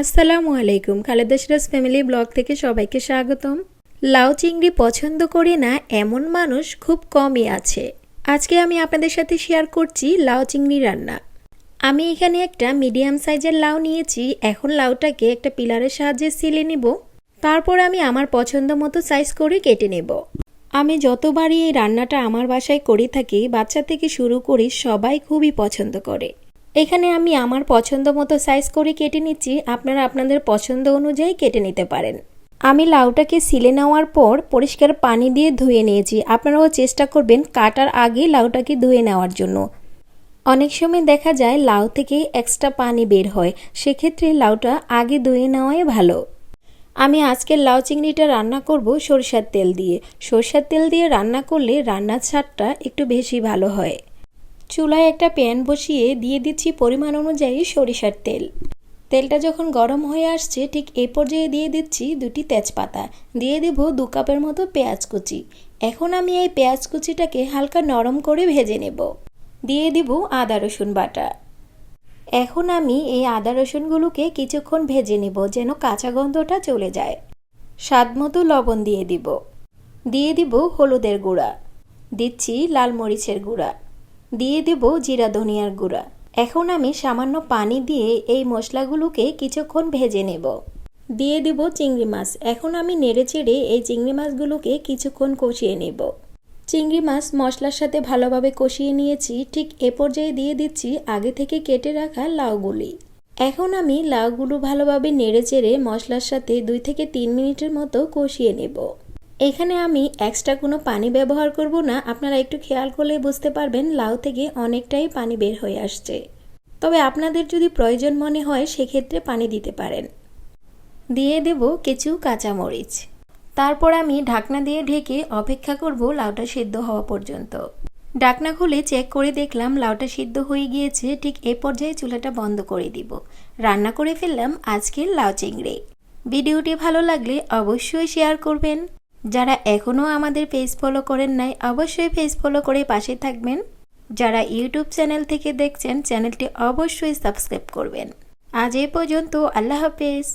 আসসালামু আলাইকুম, Khaleda Siraj family blog থেকে সবাইকে স্বাগতম। লাউ চিংড়ি পছন্দ করে না, এমন মানুষ খুব কমই আছে। আজকে আমি আপনাদের সাথে শেয়ার করছি লাউ চিংড়ি রান্না। আমি এখানে একটা মিডিয়াম সাইজের লাউ নিয়েছি, এখন লাউটাকে একটা পিলারের সাহায্যে সিলে নিব। তারপর আমি আমার পছন্দ মতো সাইজ করে কেটে নেব। আমি যতবারই এই রান্নাটা আমার বাসায় করে থাকি, বাচ্চা থেকে শুরু করে সবাই খুবই পছন্দ করে। এখানে আমি আমার পছন্দ মতো সাইজ করে কেটে নিচ্ছি। আপনারা আপনাদের পছন্দ অনুযায়ী কেটে নিতে পারেন। আমি লাউটাকে সিলে নেওয়ার পর পরিষ্কার পানি দিয়ে ধুয়ে নিয়েছি। আপনারাও চেষ্টা করবেন কাটার আগে লাউটাকে ধুয়ে নেওয়ার জন্য। অনেক সময় দেখা যায় লাউ থেকে এক্সট্রা পানি বের হয়। সেক্ষেত্রে লাউটা আগে ধুয়ে নেওয়াই ভালো। আমি আজকের লাউ চিংড়িটা রান্না করব সরিষার তেল দিয়ে। সরিষার তেল দিয়ে রান্না করলে রান্নার স্বাদটা একটু বেশি ভালো হয়। চুলায় একটা প্যান বসিয়ে দিয়ে দিচ্ছি পরিমাণ অনুযায়ী সরিষার তেল। তেলটা যখন গরম হয়ে আসছে, ঠিক এই পর্যায়ে দিয়ে দিচ্ছি দুটি তেজপাতা। দিয়ে দেব দু কাপের মতো পেঁয়াজ কুচি। এখন আমি এই পেঁয়াজ কুচিটাকে হালকা নরম করে ভেজে নেব। দিয়ে দিব আদা রসুন বাটা। এখন আমি এই আদা রসুনগুলোকে কিছুক্ষণ ভেজে নেব যেন কাঁচা গন্ধটা চলে যায়। স্বাদ মতো লবণ দিয়ে দিব। দিয়ে দিব হলুদের গুঁড়া। দিচ্ছি লাল মরিচের গুঁড়া। দিয়ে দেব জিরা ধনিয়ার গুঁড়া। এখন আমি সামান্য পানি দিয়ে এই মশলাগুলোকে কিছুক্ষণ ভেজে নেব। দিয়ে দেব চিংড়ি মাছ। এখন আমি নেড়ে চেড়ে এই চিংড়ি মাছগুলোকে কিছুক্ষণ কষিয়ে নেব। চিংড়ি মাছ মশলার সাথে ভালোভাবে কষিয়ে নিয়েছি। ঠিক এ পর্যায়ে দিয়ে দিচ্ছি আগে থেকে কেটে রাখা লাউগুলি। এখন আমি লাউগুলো ভালোভাবে নেড়ে চেড়ে মশলার সাথে দুই থেকে তিন মিনিটের মতো কষিয়ে নেব। এখানে আমি এক্সট্রা কোনো পানি ব্যবহার করব না। আপনারা একটু খেয়াল করলে বুঝতে পারবেন, লাউ থেকে অনেকটাই পানি বের হয়ে আসছে। তবে আপনাদের যদি প্রয়োজন মনে হয়, সেক্ষেত্রে পানি দিতে পারেন। দিয়ে দেব কিছু কাঁচামরিচ। তারপর আমি ঢাকনা দিয়ে ঢেকে অপেক্ষা করব লাউটা সিদ্ধ হওয়া পর্যন্ত। ঢাকনা খুলে চেক করে দেখলাম লাউটা সিদ্ধ হয়ে গিয়েছে, ঠিক এ পর্যায়ে চুলাটা বন্ধ করে দিব। রান্না করে ফেললাম আজকের লাউ চিংড়ি। ভিডিওটি ভালো লাগলে অবশ্যই শেয়ার করবেন। যারা এখনও আমাদের পেজ ফলো করেন নাই, অবশ্যই পেজ ফলো করে পাশে থাকবেন। যারা ইউটিউব চ্যানেল থেকে দেখছেন চ্যানেলটি অবশ্যই সাবস্ক্রাইব করবেন। আজ এ পর্যন্ত, আল্লাহ হাফেজ।